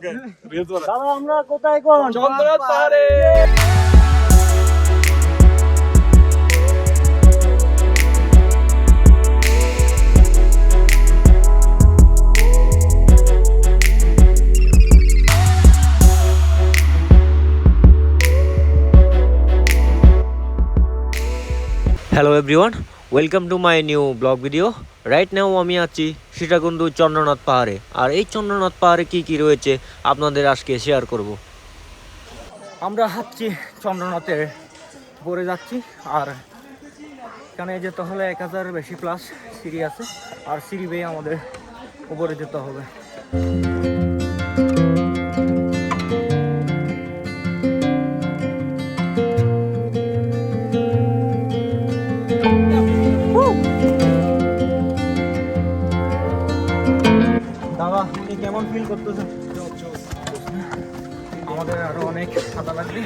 দাদা আমরা কোথায় কোন চন্দ্রনাথ পাহাড়ে hello everyone welcome to my new vlog video Right now আমি আছি সীতাকুণ্ডু চন্দ্রনাথ পাহাড়ে। আর এই চন্দ্রনাথ পাহাড়ে কি কি রয়েছে আপনাদের আজকে শেয়ার করব। আমরা হাঁটছি চন্দ্রনাথের উপরে যাচ্ছি, আর এখানে যেতে হলে এক হাজার বেশি প্লাস সিঁড়ি আছে, আর সিঁড়ি বেয়ে আমাদের উপরে যেতে হবে। কেমন ফিল করতেছেন? আমাদের আরও অনেক সাদা লাগবে।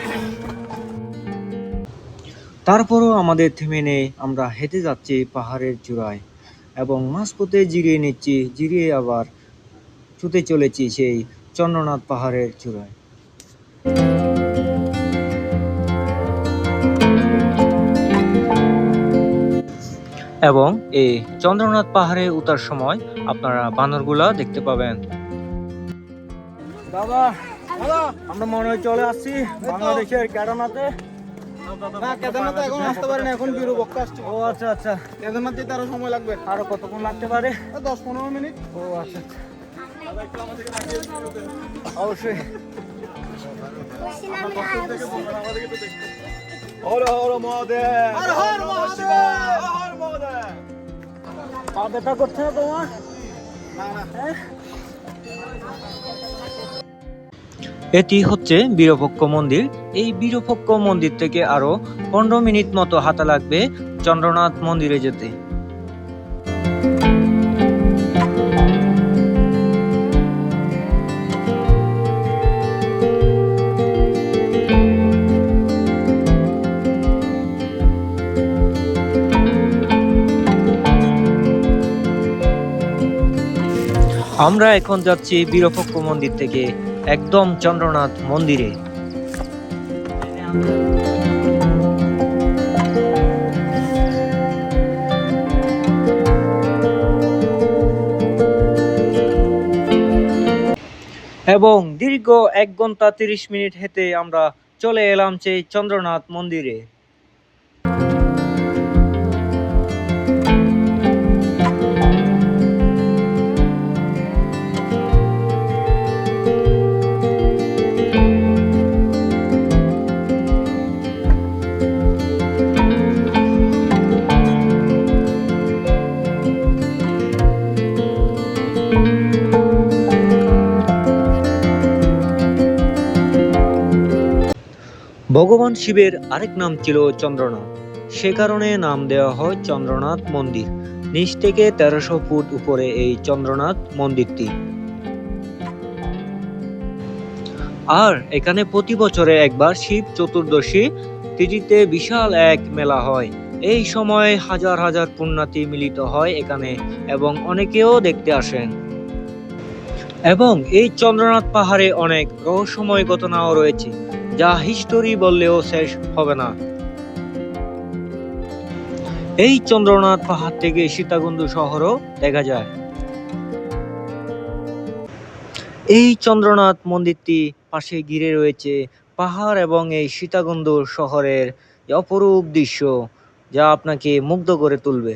তারপরও আমাদের থেমে নেই আমরা হেঁটে যাচ্ছি পাহাড়ের চূড়ায় এবং মাঝপথে জিরিয়ে নিচ্ছি জিরিয়ে আবার ছুটে চলেছি সেই চন্দ্রনাথ পাহাড়ের চূড়ায়। এবং এই চন্দ্রনাথ পাহাড়ে উঠার সময় আপনারা বানরগুলা দেখতে পাবেন। দাদা দাদা আমরা মনে হয় চলে আসছি বাংলাদেশের কেদারনাথে। না কেদারনাথ এখন আসতে পারেন এখন বিরু বক্কা আসছে। ও আচ্ছা আচ্ছা। কেদারনাথ যেতে আরও সময় লাগবে। আরও কতক্ষণ লাগতে পারে? দশ পনেরো মিনিট। ও আচ্ছা আচ্ছা। অবশ্যই। হর হর মহাদেব। হর হর মহাদেব। হর মহাদেব। পা ব্যথা করছে না তোমার? এটি হচ্ছে বীরপক্ষ মন্দির। এই বীরপক্ষ মন্দির থেকে আরও পনেরো মিনিট মতো হাতা লাগবে চন্দ্রনাথ মন্দিরে যেতে। আমরা এখন যাচ্ছি বীরপক্ষ মন্দির থেকে, একদম চন্দ্রনাথ মন্দিরে। এবং দীর্ঘ এক ঘণ্টা তিরিশ মিনিট হেঁটে আমরা চলে এলাম সেই চন্দ্রনাথ মন্দিরে। ভগবান শিবের আরেক নাম ছিল চন্দ্রনাথ। সে কারণে নাম দেওয়া হয় চন্দ্রনাথ মন্দির। নিচ থেকে তেরোশো ফুট উপরে এই চন্দ্রনাথ মন্দিরটি। আর এখানে প্রতি বছরে একবার শিব চতুর্দশী তিথিতে বিশাল এক মেলা হয়। এই সময় হাজার হাজার পুণ্যাতি মিলিত হয় এখানে এবং অনেকেও দেখতে আসেন। এবং এই চন্দ্রনাথ পাহাড়ে অনেক রহস্যময় ঘটনাও রয়েছে, যা হিস্টোরি বললেও শেষ হবে না। এই চন্দ্রনাথ পাহাড় থেকে সীতাকুণ্ডু শহরও দেখা যায়। এই চন্দ্রনাথ মন্দিরটি পাশে ঘিরে রয়েছে পাহাড় এবং এই সীতাকুণ্ডু শহরের অপরূপ দৃশ্য, যা আপনাকে মুগ্ধ করে তুলবে।